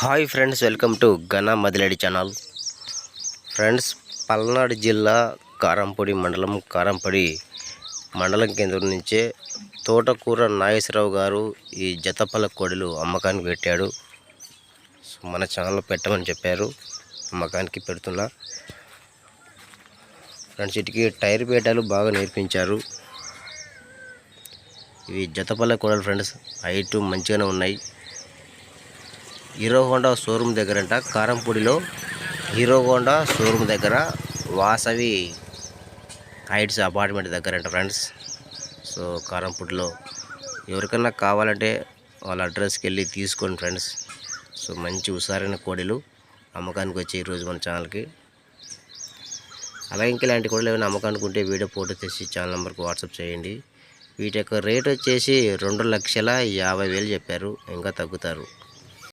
Hi friends welcome to ఘన మదిలేడి channel. Friends Palnadu జిల్లా కారంపొడి మండలం కారంపొడి మండలం కేంద్రం నుంచే తోటకూర నాగేశ్వరరావు గారు ఈ జతపల కోడిలు అమ్మకానికి పెట్టాడు. సో మన ఛానల్లో పెట్టమని చెప్పారు. అమ్మకానికి పెడుతున్నా. ఫ్రెండ్స్ ఇటుకి టైర్ పేటలు బాగా నేర్పించారు. ఇవి జతపల్ల కోడలు ఫ్రెండ్స్ హైట్ మంచిగానే ఉన్నాయి. హీరో హోండా షోరూమ్ దగ్గరంట. కారంపూడిలో హీరో హోండా షోరూమ్ దగ్గర వాసవి హైట్స్ అపార్ట్మెంట్ దగ్గరంట ఫ్రెండ్స్. సో కారంపూడిలో ఎవరికన్నా కావాలంటే వాళ్ళ అడ్రస్కి వెళ్ళి తీసుకోండి ఫ్రెండ్స్. సో మంచి హుషారైన కోడిలు. అమ్మకానికి వచ్చి ఈరోజు మన ఛానల్కి. అలాగే ఇంకా ఇలాంటి కోడలు ఏమైనా అమ్మకానికి ఉంటే వీడియో ఫోటో తెచ్చి ఛానల్ నెంబర్కి వాట్సాప్ చేయండి. వీటి యొక్క రేట్ వచ్చేసి రెండు లక్షల యాభై వేలు చెప్పారు. ఇంకా తగ్గుతారు.